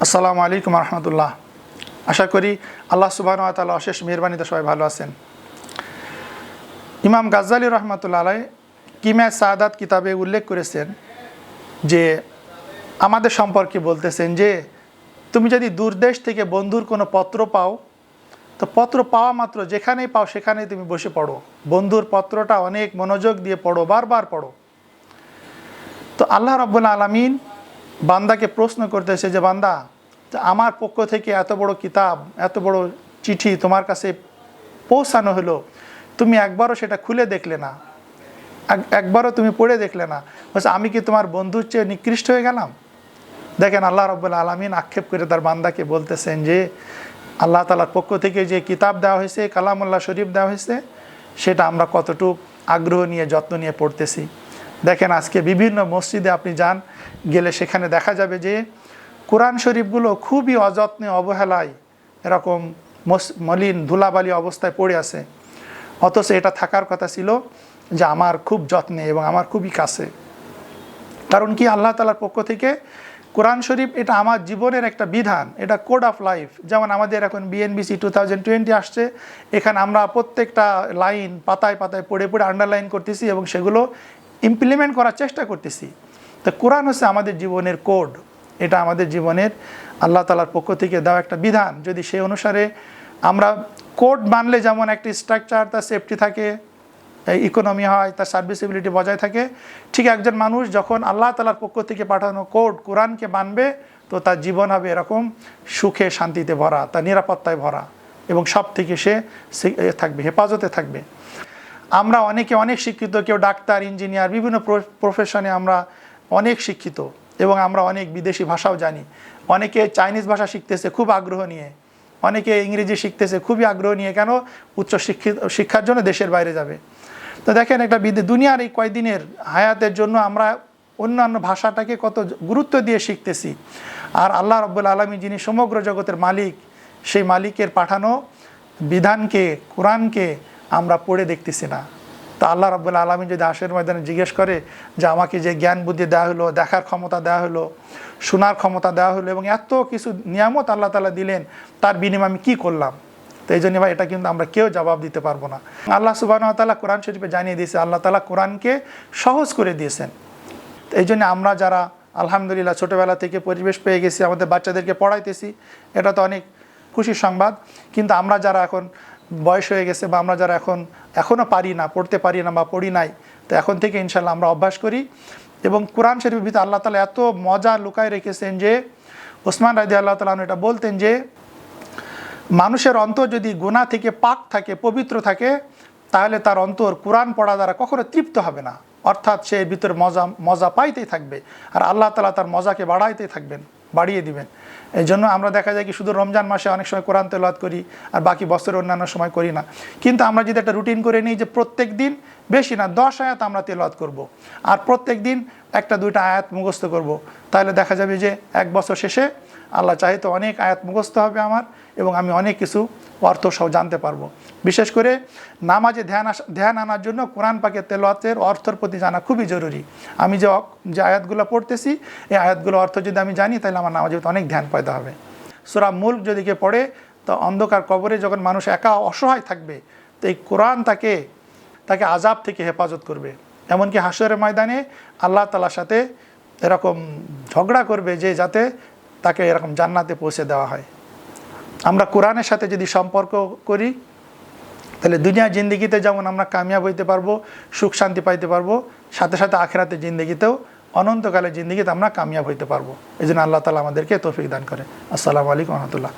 আসসালামু আলাইকুম রহমতুল্লাহ। আশা করি আল্লাহ সুবাহ তালা অশেষ মেহরবানিতে সবাই ভালো আছেন। ইমাম গাজ্জালি রহমতুল্লাহ আলাই কিমা সাদাত কিতাবে উল্লেখ করেছেন যে আমাদের সম্পর্কে বলতেছেন যে তুমি যদি দূরদেশ থেকে বন্ধুর কোনো পত্র পাও, তো পত্র পাওয়া মাত্র যেখানেই পাও সেখানেই তুমি বসে পড়ো। বন্ধুর পত্রটা অনেক মনোযোগ দিয়ে পড়ো, বারবার পড়ো। তো আল্লাহ রব্বুল আলমিন বান্দাকে প্রশ্ন করতেছে যে, বান্দা আমার পক্ষ থেকে এত বড় কিতাব, এত বড় চিঠি তোমার কাছে পৌঁছানো হলো, তুমি একবারও সেটা খুলে দেখলে না? একবারও তুমি পড়ে দেখলে না? বলছে, আমি কি তোমার বন্ধুর চেয়ে নিকৃষ্ট হয়ে গেলাম? দেখেন, আল্লাহ রব্বুল আলমিন আক্ষেপ করে তার বান্দাকে বলতেছেন যে, আল্লাহ তালার পক্ষ থেকে যে কিতাব দেওয়া হয়েছে, কালামুল্লাহ শরীফ দেওয়া হয়েছে, সেটা আমরা কতটুক আগ্রহ নিয়ে, যত্ন নিয়ে পড়তেছি। দেখেন আজকে বিভিন্ন মসজিদে আপনি যান, গেলে সেখানে দেখা যাবে যে কোরআন শরীফগুলো খুবই অযত্নে, অবহেলায় এরকম মলিন, ধুলাবালি অবস্থায় পড়ে আছে। অথচ এটা থাকার কথা ছিল যে আমার খুব যত্নে এবং আমার খুবই কাছে। কারণ কি? আল্লাহ তালার পক্ষ থেকে কোরআন শরীফ এটা আমার জীবনের একটা বিধান, এটা কোড অফ লাইফ যেমন আমাদের এখন বিএনবিসি টু থাউজেন্ড টোয়েন্টি আসছে, এখানে আমরা প্রত্যেকটা লাইন পাতায় পাতায় পড়ে পড়ে আন্ডারলাইন করতেছি এবং সেগুলো ইমপ্লিমেন্ট করার চেষ্টা করতেছি। তো কোরআন হচ্ছে আমাদের জীবনের কোড এটা আমাদের জীবনের আল্লাহ তালার পক্ষ থেকে দেওয়া একটা বিধান। যদি সেই অনুসারে আমরা কোড মানলে যেমন একটি স্ট্রাকচার তার সেফটি থাকে ইকোনমি হয়, তার সার্ভিসিবিলিটি বজায় থাকে, ঠিক একজন মানুষ যখন আল্লাহ তালার পক্ষ থেকে পাঠানো কোড কোরআনকে মানবে, তো তার জীবন হবে এরকম সুখে, শান্তিতে ভরা, তার নিরাপত্তায় ভরা এবং সব থেকে সে থাকবে, হেফাজতে থাকবে। আমরা অনেকে অনেক শিক্ষিত, কেউ ডাক্তার, ইঞ্জিনিয়ার, বিভিন্ন প্রফেশনে আমরা অনেক শিক্ষিত এবং আমরা অনেক বিদেশি ভাষাও জানি। অনেকে চাইনিজ ভাষা শিখতেছে খুব আগ্রহ নিয়ে, অনেকে ইংরেজি শিখতেছে খুবই আগ্রহ নিয়ে, কেন উচ্চ শিক্ষিত শিক্ষার জন্য দেশের বাইরে যাবে? তো দেখেন একটা দুনিয়ার এই কয়দিনের হায়াতের জন্য আমরা অন্যান্য ভাষাটাকে কত গুরুত্ব দিয়ে শিখতেছি। আর আল্লাহ রব্বুল আলমী যিনি সমগ্র জগতের মালিক, সেই মালিকের পাঠানো বিধানকে, কোরআনকে আমরা পড়ে দেখতেছি না। তা আল্লাহ রব্বুল আলমী যদি আশের ময়দানে জিজ্ঞেস করে যে আমাকে যে জ্ঞান বুদ্ধি দেওয়া হলো, দেখার ক্ষমতা দেওয়া হলো, শোনার ক্ষমতা দেওয়া হলো এবং এত কিছু নিয়ামত আল্লাহ তালা দিলেন, তার বিনিময়ে আমি কী করলাম? তো এই জন্য ভাই, এটা কিন্তু আমরা কেউ জবাব দিতে পারব না। আল্লাহ সুবাহ তালা কোরআন শরীফে জানিয়ে দিয়েছে, আল্লাহ তালা কোরআনকে সহজ করে দিয়েছেন। তো এই জন্য আমরা যারা, আলহামদুলিল্লাহ ছোটোবেলা থেকে পরিবেশ পেয়ে গেছি, আমাদের বাচ্চাদেরকে পড়াইতেছি, এটা তো অনেক খুশির সংবাদ। কিন্তু আমরা যারা এখন বয়স হয়ে গেছে বা আমরা যারা এখন এখনও পারি না, পড়তে পারি না বা পড়ি নাই, তো এখন থেকে ইনশাল্লাহ আমরা অভ্যাস করি। এবং কোরআন শরীফের ভিতরে আল্লাহ তালা এত মজা লুকায় রেখেছেন যে, ওসমান রাজি আল্লাহ তালা এটা বলতেন যে, মানুষের অন্তর যদি গুণা থেকে পাক থাকে, পবিত্র থাকে, তাহলে তার অন্তর কোরআন পড়া দ্বারা কখনো তৃপ্ত হবে না। অর্থাৎ সে ভিতরে মজা মজা পাইতেই থাকবে। আর আল্লাহ তালা তার মজাকে বাড়াইতেই থাকবেন। বাড়িয়ে দিবেন এই জন্য আমরা দেখা যায় কি শুধু রমজান মাসে অনেক সময় কোরআন তেলাত করি আর বাকি বছরের অন্যান্য সময় করি না কিন্তু আমরা যদি একটা রুটিন করে নিই যে প্রত্যেক দিন বেশি না, দশ আয়াত আমরা তেলাওয়াত করব। আর প্রত্যেক দিন একটা দুইটা আয়াত মুখস্থ করব। তাহলে দেখা যাবে যে এক বছর শেষে আল্লাহ চাহে তো অনেক আয়াত মুখস্থ হবে আমার এবং আমি অনেক কিছু অর্থ সহ জানতে পারব। বিশেষ করে নামাজে ধ্যান ধ্যান আনার জন্য কোরআন পাকের তেলোয়াতের অর্থর প্রতি জানা খুবই জরুরি। আমি যে যে আয়াতগুলো পড়তেছি, এই আয়াতগুলো অর্থ যদি আমি জানি, তাহলে আমার নামাজে অনেক ধ্যান পয়দা হবে। সুরা মুল্ক যদি কেউ পড়ে, তো অন্ধকার কবরে যখন মানুষ একা অসহায় থাকবে, তো এই কোরআন তাকে তাকে আজাব থেকে হেফাজত করবে। এমনকি হাসরের ময়দানে আল্লাহ তালার সাথে এরকম ঝগড়া করবে যে যাতে তাকে এরকম জান্নাতে পৌঁছে দেওয়া হয়। আমরা কোরআনের সাথে যদি সম্পর্ক করি, তাহলে দুনিয়া জিন্দগিতে যেমন আমরা কামিয়াব হইতে পারব, সুখ শান্তি পাইতে পারব, সাথে সাথে আখেরাতে জিন্দিগিতেও অনন্তকালে জিন্দিগিতে আমরা কামিয়াব হইতে পারব। এই জন্য আল্লাহ তালা আমাদেরকে তৌফিক দান করে আসসালামু আলাইকুম রহমতুল্লাহ।